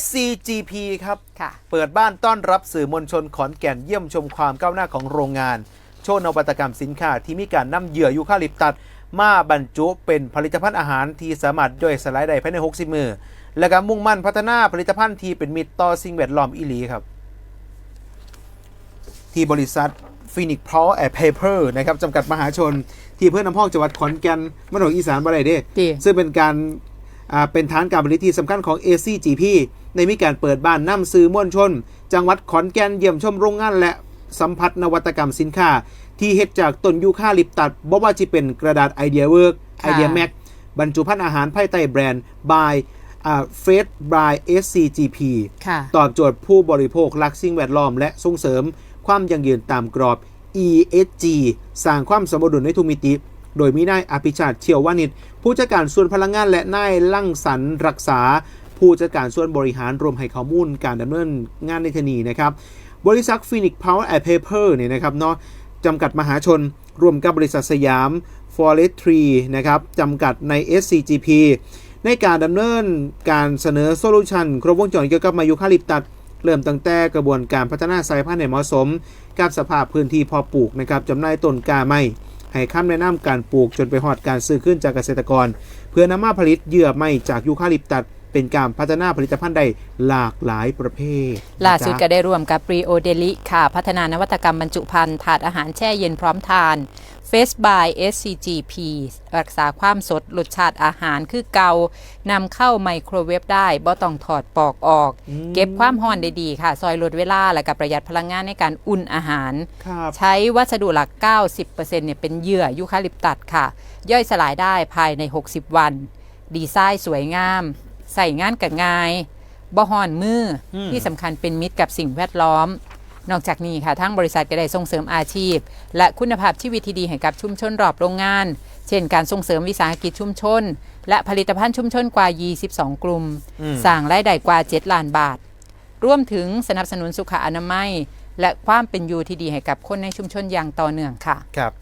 SCGP ครับค่ะเปิดบ้านต้อนรับสื่อมวลชนขอนแก่นเยี่ยมชมความก้าวหน้าของโรงงาน โชว์นวัตกรรมสินค้าที่มีการนำเหยื่อยูคาลิปตัสมาบรรจุเป็นผลิตภัณฑ์อาหารที่สามารถย่อยสลายได้ภายใน 60 มือ และก็มุ่งมั่นพัฒนาผลิตภัณฑ์ที่เป็นมิตรต่อสิ่งแวดล้อมอีหลีครับ ที่บริษัทฟินิกพาวแอร์เพเปอร์นะครับจำกัดมหาชน ที่เพื่อนน้ำพองจังหวัดขอนแก่นมันของอีสานบ่ได้เด้ดีซึ่งเป็นการอ่าเป็นฐานการผลิตที่สำคัญของ ACGP ในมีการเปิดบ้านนำซื้อมวลชน จังหวัดขอนแก่นเยี่ยมชมโรงงานและสัมผัสนวัตกรรมสินค้า ที่เฮ็ดจากต้นยูคาลิปตัสบ่ว่าจะเป็นกระดาษไอเดียเวิร์กไอเดียแม็กบรรจุภัณฑ์อาหารภายใต้แบรนด์ by อ่า f a d by SCGP ค่ะตอบโจทย์ผู้บริโภครักสิ่งแวดล้อม และส่งเสริมความยั่งยืนตามกรอบ ESG สร้างความสมดุลในทุกมิติ โดยมีนายอภิชาติเชียววานิชผู้จัดการส่วนพลังงานและนายลั่งสรรค์รักษา ผู้จัดการส่วนบริหารรวมให้ข้อมูลการดำเนินงานในทนีนะครับ บริษัทฟินิกพาวเวอร์แอร์เพเปอร์เนี่ยนะครับเนาะจำกัดมหาชนรวมกับบริษัทสยาม Forestry นะครับจำกัดใน SCGP ในการดำเนินการเสนอโซลูชันครบวงจรเกี่ยวกับมายุคาลิปตัสเริ่มตั้งแต่กระบวนการพัฒนาสายพันธุ์ให้เหมาะสม กับสภาพพื้นที่พอปลูกนะครับจำหน่ายต้นกาไม้ให้คำแนะนำการปลูกจนไปหอดการซื้อขึ้นจากเกษตรกร เพื่อนำมาผลิตเหยื่อไม้จากยูคาลิปตัส เป็นการพัฒนาผลิตภัณฑ์ได้หลากหลายประเภทล่าสุดนะก็จ๊ะได้ร่วมกับ Brio Deli ค่ะ พัฒนานวัตกรรมบรรจุภัณฑ์ถาดอาหารแช่เย็นพร้อมทาน Face by SCGP รักษาความสดรสชาติอาหารคือเกานำเข้าไมโครเวฟได้บ่ต้องถอดปอกออก เก็บความร้อนได้ดีค่ะ ซอยลดเวลา และกับประหยัดพลังงานในการอุ่นอาหารครับใช้วัสดุหลัก 90%เนี่ยเป็นเหยื่อยูคาลิปตัสค่ะ ย่อยสลายได้ภายใน 60 วัน ดีไซน์สวยงาม ใส่งานกับง่ายบ่ห่อนมืออมที่สำคัญเป็นมิตรกับสิ่งแวดล้อม นอกจากนี้ค่ะทั้งบริษัทก็ได้ส่งเสริมอาชีพ และคุณภาพชีวิตที่ดีให้กับชุมชนรอบโรงงาน เช่น การส่งเสริมวิสาหกิจชุมชน และผลิตภัณฑ์ชุมชนกว่า 22 กลุ่มอืมสร้างรายได้กว่า 7 ล้านบาทรวมถึงสนับสนุนสุขอนามัย และความเป็นอยู่ที่ดีให้กับคนในชุมชนอย่างต่อเนื่องค่ะ ครับ